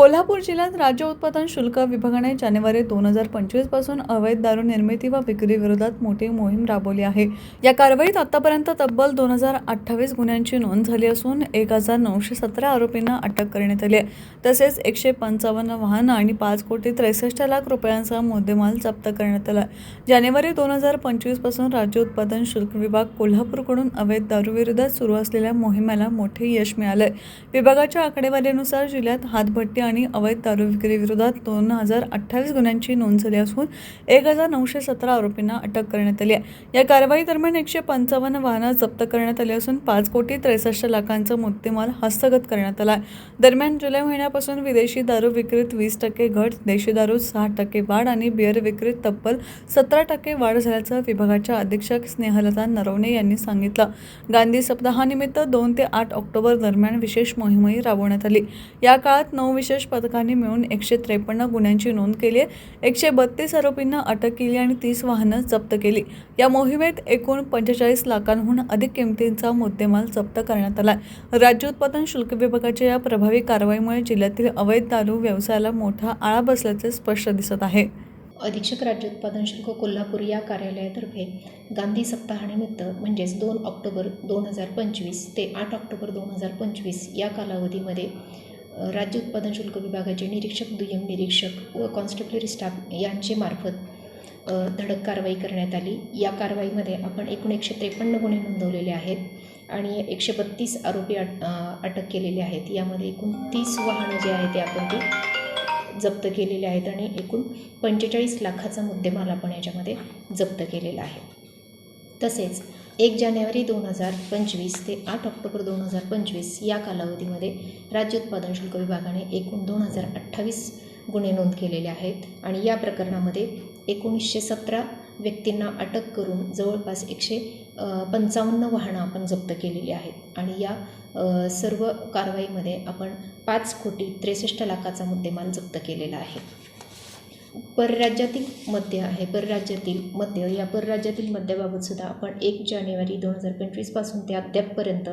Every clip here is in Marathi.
कोल्हापूर जिल्ह्यात राज्य उत्पादन शुल्क विभागाने जानेवारी दोन हजार पंचवीसपासून अवैध दारू निर्मिती व विक्रीविरोधात मोठी मोहीम राबवली आहे. या कारवाईत आतापर्यंत तब्बल दोन हजार अठ्ठावीस गुन्ह्यांची नोंद झाली असून एक हजार नऊशे सतरा आरोपींना अटक करण्यात आली आहे. तसेच एकशे पंचावन्न वाहनं आणि पाच कोटी त्रेसष्ट लाख रुपयांचा मुद्देमाल जप्त करण्यात आला जानेवारी दोन हजार पंचवीसपासून राज्य उत्पादन शुल्क विभाग कोल्हापूरकडून अवैध दारूविरोधात सुरू असलेल्या मोहिमेला मोठे यश मिळालंय. विभागाच्या आकडेवारीनुसार जिल्ह्यात हातभट्टी आणि अवैध दारू विक्री विरोधात दोन हजार अठ्ठावीस गुन्ह्यांची नोंद झाली असून एक हजार नऊशे सतरा आरोपींना अटक करण्यात आली आहे. या कारवाई दरम्यान एकशे पंचावन्न वाहनं जप्त करण्यात आली असून पाच कोटी त्रेसष्ट लाखांचा मुद्देमाल हस्तगत करण्यात आला आहे. दरम्यान जुलै महिन्यापासून विदेशी दारू विक्रीत वीस टक्के घट देशी दारू सहा टक्के वाढ आणि बिअर विक्रीत तब्बल सतरा टक्के वाढ झाल्याचं विभागाच्या अधीक्षक स्नेहलता नरवणे यांनी सांगितलं. गांधी सप्ताहानिमित्त दोन ते आठ ऑक्टोबर दरम्यान विशेष मोहीमही राबवण्यात आली. या काळात नऊ विशेष पथकाने मिळून एकशे त्रेपन्न गुन्ह्यांची नोंद केली आहे. एकशे बत्तीस आरोपींना अटक केली आणि तीस वाहनं जप्त केली. या मोहिमेत एकूण पंचेचाळीस लाखांहून अधिक किमतींचा मुद्देमाल जप्त करण्यात आला राज्य उत्पादन शुल्क विभागाच्या या प्रभावी कारवाईमुळे जिल्ह्यातील अवैध दारू व्यवसायाला मोठा आळा बसल्याचे स्पष्ट दिसत आहे. अधीक्षक राज्य उत्पादन शुल्क कोल्हापूर या कार्यालयातर्फे गांधी सप्ताहानिमित्त म्हणजेच दोन ऑक्टोबर दोन हजार पंचवीस ते आठ ऑक्टोबर दोन हजार पंचवीस या कालावधीमध्ये राज्य उत्पादन शुल्क विभागाचे निरीक्षक दुय्यम निरीक्षक व कॉन्स्टेबलरी स्टाफ यांचे मार्फत धडक कारवाई करण्यात आली. या कारवाईमध्ये आपण एकूण एकशे त्रेपन्न गुन्हे नोंदवलेले आहेत आणि एकशे बत्तीस आरोपी अट अटक केलेले आहेत. यामध्ये एकूण तीस वाहनं जे आहे ते आपण ते जप्त केलेले आहेत आणि एकूण पंचेचाळीस लाखाचा मुद्देमाल आपण याच्यामध्ये जप्त केलेला आहे. तसेच एक जानेवारी दोन हजार पंचवीस ते आठ ऑक्टोबर दोन हजार पंचवीस या कालावधीमध्ये राज्य उत्पादन शुल्क विभागाने एकूण दोन हजार अठ्ठावीस गुन्हे नोंद केलेले आहेत आणि या प्रकरणामध्ये एकोणीसशे सतरा व्यक्तींना अटक करून जवळपास एकशे पंचावन्न वाहनं आपण जप्त केलेली आहेत. आणि या सर्व कारवाईमध्ये आपण पाच कोटी त्रेसष्ट लाखाचा मुद्देमाल जप्त केलेला आहे. परराज्यातील मद्य आहे. परराज्यातील मद्य या परराज्यातील मद्याबाबत सुद्धा आपण एक जानेवारी दोन हजार पंचवीसपासून ते अद्यापपर्यंत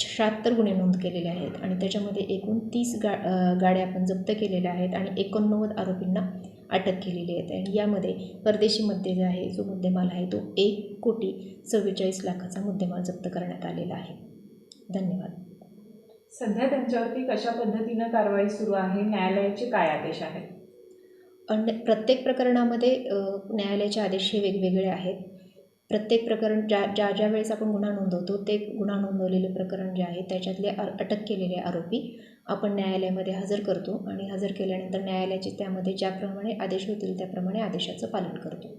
शहात्तर गुन्हे नोंद केलेले आहेत आणि त्याच्यामध्ये एकूण तीस गा गाड्या आपण जप्त केलेल्या आहेत आणि एकोणनव्वद आरोपींना अटक केलेली आहे. आणि यामध्ये परदेशी मद्य जे आहे जो मुद्देमाल आहे तो एक कोटी चव्वेचाळीस लाखाचा मुद्देमाल जप्त करण्यात आलेला आहे. धन्यवाद. सध्या त्यांच्यावरती कशा पद्धतीनं कारवाई सुरू आहे न्यायालयाचे काय आदेश आहेत? पण प्रत्येक प्रकरणामध्ये न्यायालयाचे आदेश हे वेगवेगळे आहेत. प्रत्येक प्रकरण ज्या ज्या ज्या वेळेस आपण गुन्हा नोंदवतो ते गुन्हा नोंदवलेले प्रकरण जे आहे त्याच्यातले अटक केलेले आरोपी आपण न्यायालयामध्ये हजर करतो आणि हजर केल्यानंतर न्यायालयाचे त्यामध्ये ज्याप्रमाणे आदेश होतील त्याप्रमाणे आदेशाचं पालन करतो.